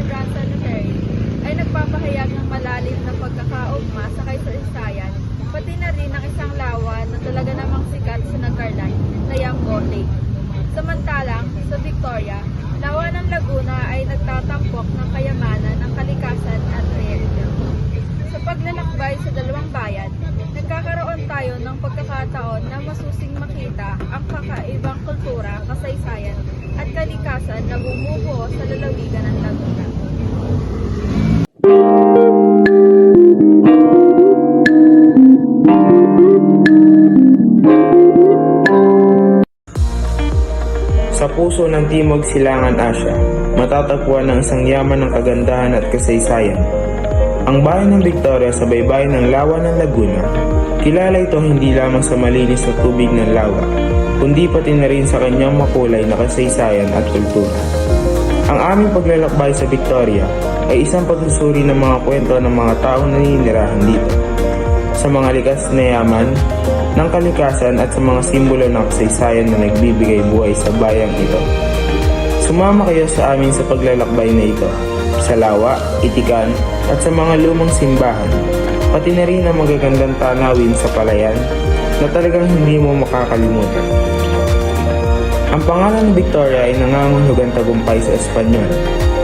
na underground cemetery ay nagpapahayag ng malalim na pagkakaugma sa kasaysayan, pati na rin ang isang lawa na talaga namang sikat sa Nagcarlan na Yambo Lake. Samantalang, sa Victoria, lawa ng Laguna ay nagtatampok ng kayamanan ng kalikasan at relihiyon. Sa paglalakbay sa dalawang bayan, nagkakaroon tayo ng pagkakataon na masusing makita ang kakaibang kultura, kasaysayan at kalikasan na bumubuo sa lalawigan ng Laguna. Sa puso ng Timog Silangan Asya, matatagpuan ang isang yaman ng kagandahan at kasaysayan. Ang bayan ng Victoria sa baybayin ng lawa ng Laguna, kilala ito hindi lamang sa malinis na tubig ng lawa, kundi pati na rin sa kanyang makulay na kasaysayan at kultura. Ang aming paglalakbay sa Victoria ay isang pagsusuri ng mga kwento ng mga taong naninirahan dito. Sa mga likas na yaman, ng kalikasan at sa mga simbolo ng kasaysayan na nagbibigay buhay sa bayang ito. Sumama kayo sa amin sa paglalakbay na ito, sa lawa, itikan, at sa mga lumang simbahan, pati na rin ang magagandang tanawin sa palayan na talagang hindi mo makakalimutan. Ang pangalan ng Victoria ay nangangahulugang tagumpay sa Espanyol.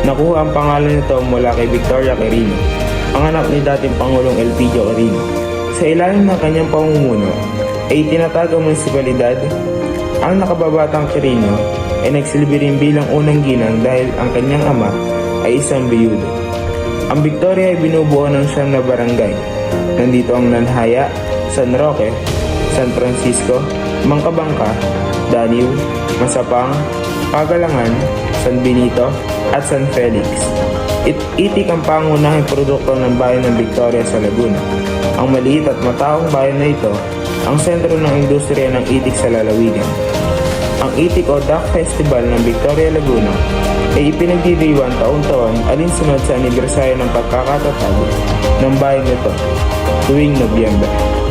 Nakuha ang pangalan nito mula kay Victoria Quirino, ang anak ni dating Pangulong Elpidio Quirino. Sa ilalim ng kanyang pamumuno, ay tinatag ang munisipalidad. Ang nakababatang Quirino ay nagsilbi rin bilang unang ginang dahil ang kanyang ama ay isang biyudo. Ang Victoria ay binubuo ng siyam na barangay. Nandito ang Nanhaya, San Roque, San Francisco, Mangkabangka, Daniw, Masapang, Pagalangan, San Benito, at San Felix. It itik ang pangunahing produkto ng bayan ng Victoria sa Laguna. Ang maliit at mataong bayan na ito, ang sentro ng industriya ng itik sa lalawigan. Ang itik o Duck Festival ng Victoria Laguna ay ipinagdiriwang taon-taon alinsunod sa anibersaryo ng pagkakatatag ng bayan nito tuwing Nobyembre.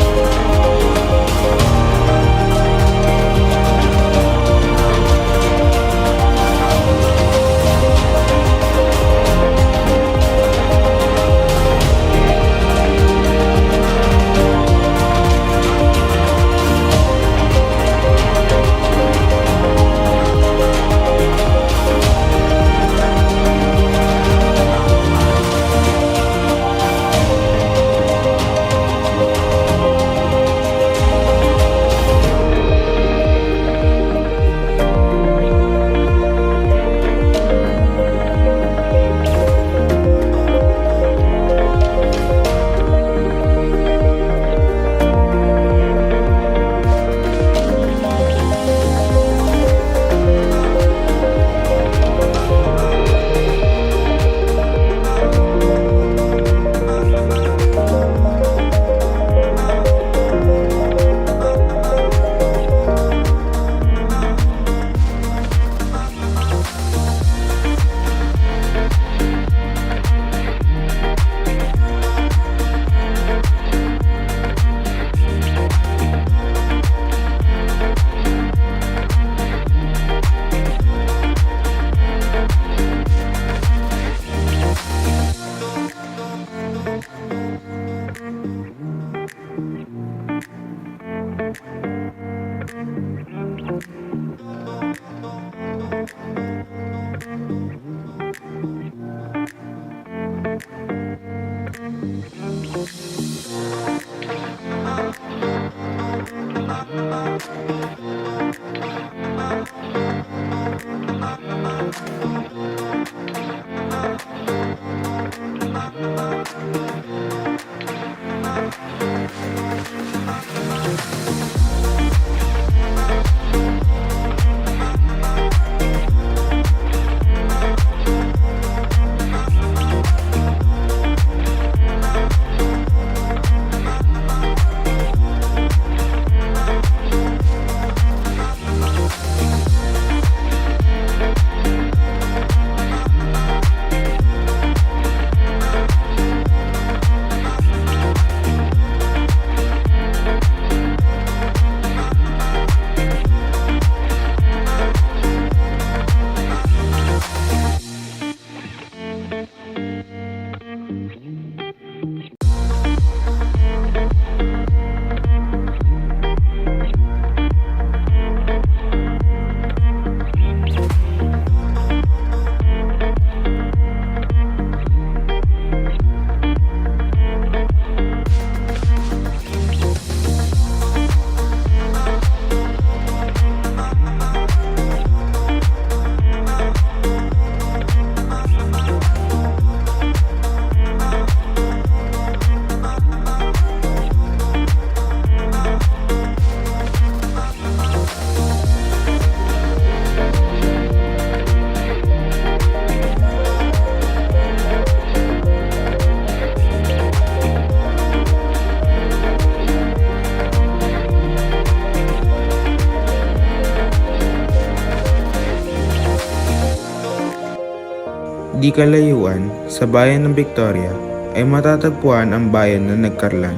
Kalayuan, sa bayan ng Victoria, ay matatagpuan ang bayan na nagkarlan.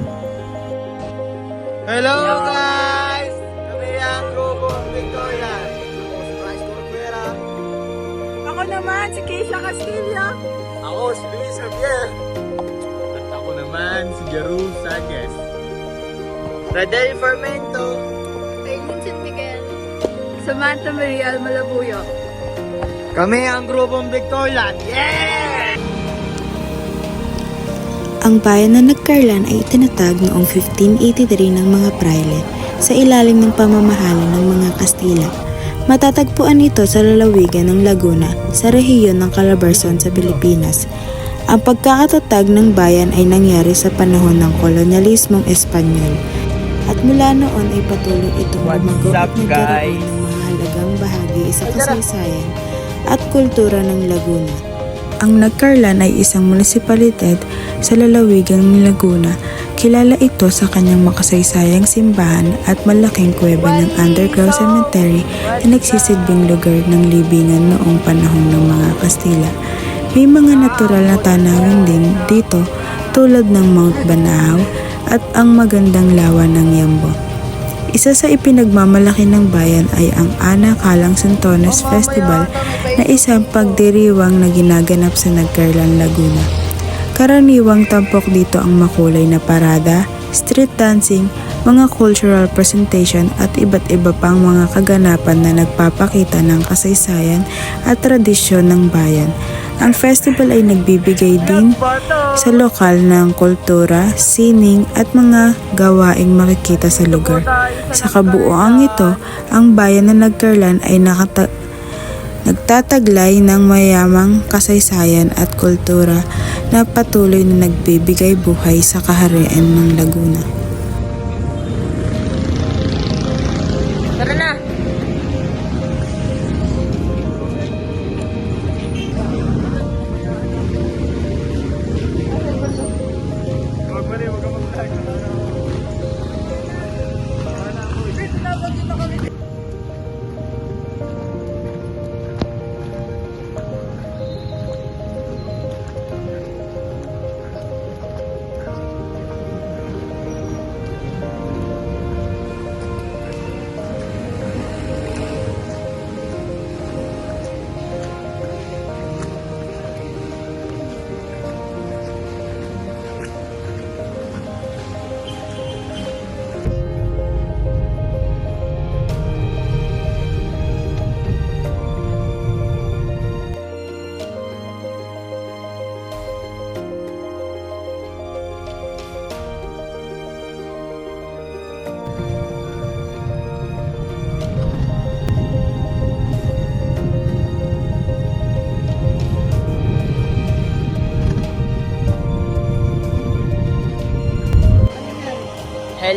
Hello guys! Kami ang grupo ng Victoria. Ako si Bryce Corcuera. Ako naman, si Keisha Castillo. Ako si Luis Javier. At ako naman si Jeru Sanchez. Radel Fermento. Aileen San Miguel. Samantha Maria Malabuyo. Kami ang grupong Victoria. Yeah! Ang bayan na nagkarlan ay itinatag noong 1583 ng mga praile sa ilalim ng pamamahala ng mga Kastila. Matatagpuan ito sa lalawigan ng Laguna sa rehiyon ng Calabarzon sa Pilipinas. Ang pagkakatatag ng bayan ay nangyari sa panahon ng kolonyalismong Espanyol at mula noon ay patuloy itong up, at nagkaroon ng mga halagang bahagi sa kasaysayan at kultura ng Laguna. Ang Nagcarlan ay isang munisipalidad sa lalawigan ng Laguna. Kilala ito sa kanyang makasaysayang simbahan at malaking kuweba ng underground cemetery na nagsisilbing lugar ng libingan noong panahon ng mga Kastila. May mga natural na tanawin din dito tulad ng Mount Banahaw at ang magandang lawa ng Yambo. Isa sa ipinagmamalaki ng bayan ay ang Ana Kalang Santones Festival na isang pagdiriwang na ginaganap sa Nagcarlan, Laguna. Karaniwang tampok dito ang makulay na parada, street dancing, mga cultural presentation at iba't iba pang mga kaganapan na nagpapakita ng kasaysayan at tradisyon ng bayan. Ang festival ay nagbibigay din sa lokal ng kultura, sining at mga gawaing makikita sa lugar. Sa kabuuan ito, ang bayan na nagkarlan ay nakata- nagtataglay ng mayamang kasaysayan at kultura na patuloy na nagbibigay buhay sa kaharian ng Laguna.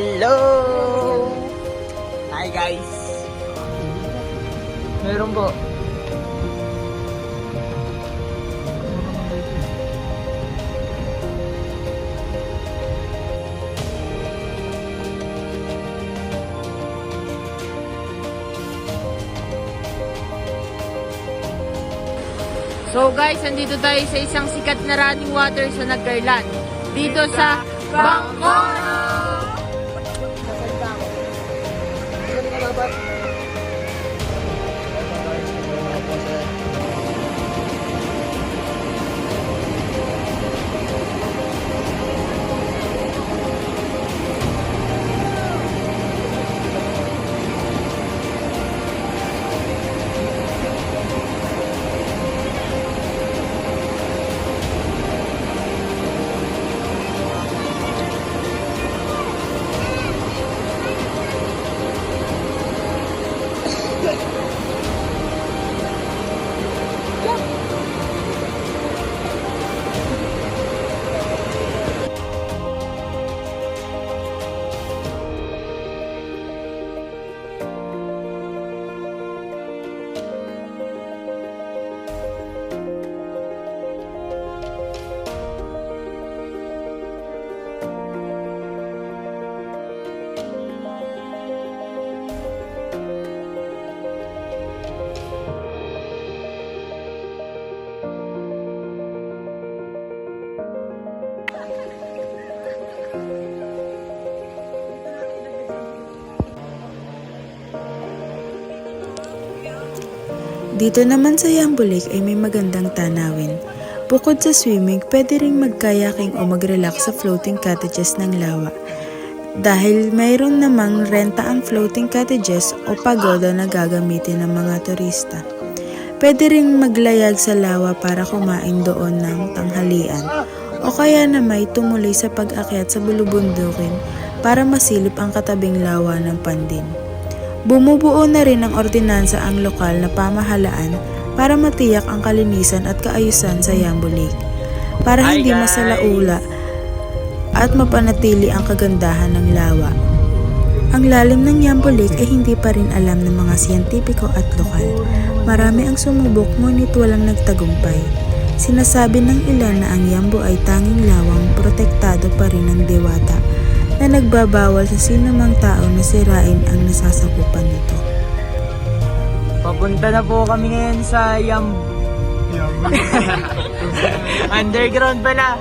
Hello! Hi guys! Meron po. So guys, andito tayo sa isang sikat na running water sa Nagcarlan. Dito sa Bangkok! 拜。Dito naman sa Yambo Lake ay may magandang tanawin. Bukod sa swimming, pwede ring mag-kayaking o mag-relax sa floating cottages ng lawa. Dahil mayroon namang renta ang floating cottages o pagoda na gagamitin ng mga turista. Pwede ring maglayag sa lawa para kumain doon ng tanghalian o kaya na may tumuloy sa pag-akyat sa bulubundukin para masilip ang katabing lawa ng Pandin. Bumubuo na rin ng ordinansa ang lokal na pamahalaan para matiyak ang kalinisan at kaayusan sa Yambo Lake. Para Hi, hindi guys! masalaula at mapanatili ang kagandahan ng lawa. Ang lalim ng Yambo Lake ay hindi pa rin alam ng mga siyentipiko at lokal. Marami ang sumubok ngunit walang nagtagumpay. Sinasabi ng ilan na ang Yambo ay tanging lawang protektado pa rin ng diwata na nagbabawal sa sinumang tao na sirain ang nasasakupan nito. Papunta na po kami ngayon sa Yam... Underground pala.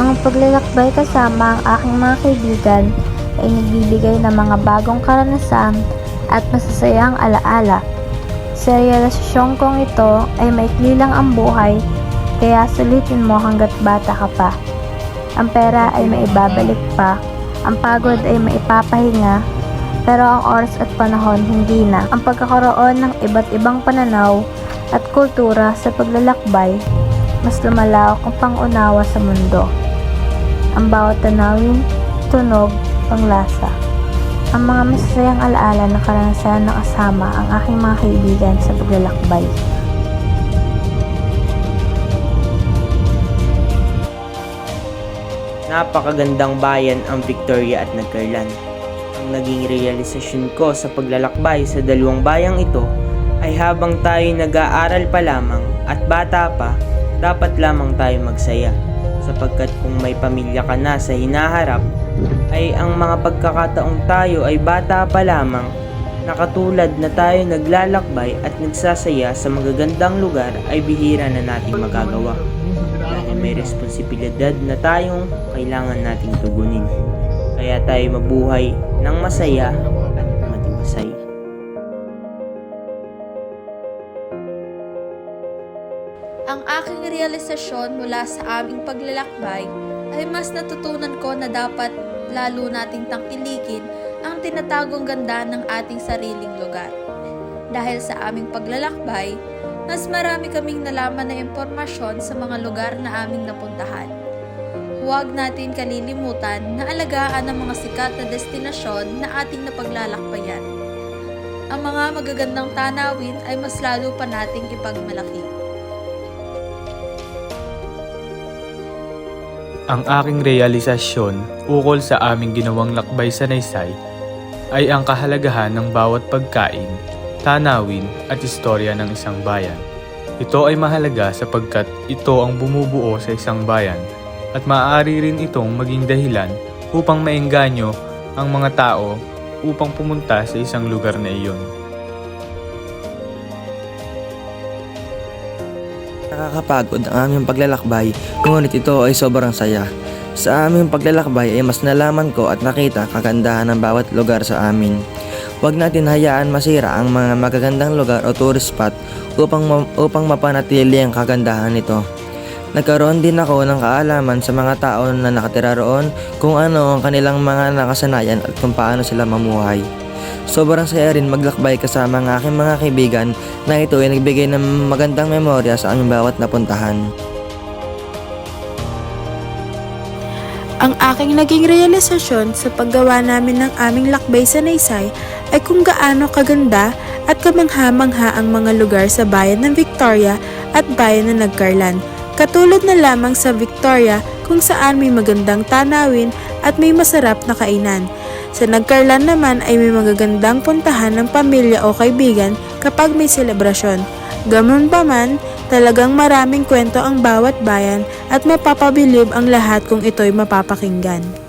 Ang paglalakbay kasama ang aking mga kaibigan ay nagbibigay ng mga bagong karanasan at masasayang alaala. Sa relasyon kong ito ay maikli lang ang buhay, kaya sulitin mo hanggat bata ka pa. Ang pera ay maibabalik pa, ang pagod ay maipapahinga, pero ang oras at panahon hindi na. Ang pagkakaroon ng iba't ibang pananaw at kultura sa paglalakbay, mas lumalawak ang pangunawa sa mundo ang bawat tanawin, tunog, panglasa. Ang mga masasayang alaala na karanasan na kasama ang aking mga kaibigan sa paglalakbay. Napakagandang bayan ang Victoria at Nagcarlan. Ang naging realisasyon ko sa paglalakbay sa dalawang bayang ito ay habang tayo nag-aaral pa lamang at bata pa, dapat lamang tayo magsaya. Sapagkat kung may pamilya ka na sa hinaharap, ay ang mga pagkakataong tayo ay bata pa lamang na katulad na tayo naglalakbay at nagsasaya sa magagandang lugar ay bihira na nating magagawa dahil may responsibilidad na tayong kailangan nating tugunin. Kaya tayo mabuhay ng masaya at matiwasay. Ang aking realisasyon mula sa aming paglalakbay ay mas natutunan ko na dapat lalo nating tangkilikin ang tinatagong ganda ng ating sariling lugar. Dahil sa aming paglalakbay, mas marami kaming nalaman na impormasyon sa mga lugar na aming napuntahan. Huwag natin kalilimutan na alagaan ang mga sikat na destinasyon na ating napaglalakbayan. Ang mga magagandang tanawin ay mas lalo pa nating ipagmalaki. Ang aking realisasyon ukol sa aming ginawang lakbay sa Naysay ay ang kahalagahan ng bawat pagkain, tanawin at istorya ng isang bayan. Ito ay mahalaga sapagkat ito ang bumubuo sa isang bayan at maaari rin itong maging dahilan upang maengganyo ang mga tao upang pumunta sa isang lugar na iyon. Nakakapagod ang aming paglalakbay, ngunit ito ay sobrang saya. Sa aming paglalakbay ay mas nalaman ko at nakita kagandahan ng bawat lugar sa amin. Huwag natin hayaan masira ang mga magagandang lugar o tourist spot upang, ma- upang mapanatili ang kagandahan nito. Nagkaroon din ako ng kaalaman sa mga tao na nakatira roon kung ano ang kanilang mga nakasanayan at kung paano sila mamuhay. Sobrang saya rin maglakbay kasama ang aking mga kaibigan na ito ay nagbigay ng magandang memorya sa aming bawat napuntahan. Ang aking naging realisasyon sa paggawa namin ng aming lakbay sa Naysay ay kung gaano kaganda at kamangha-mangha ang mga lugar sa bayan ng Victoria at bayan ng Nagcarlan. Katulad na lamang sa Victoria kung saan may magandang tanawin at may masarap na kainan. Sa Nagcarlan naman ay may magagandang puntahan ng pamilya o kaibigan kapag may selebrasyon. Ganon pa man, talagang maraming kwento ang bawat bayan at mapapabilib ang lahat kung ito'y mapapakinggan.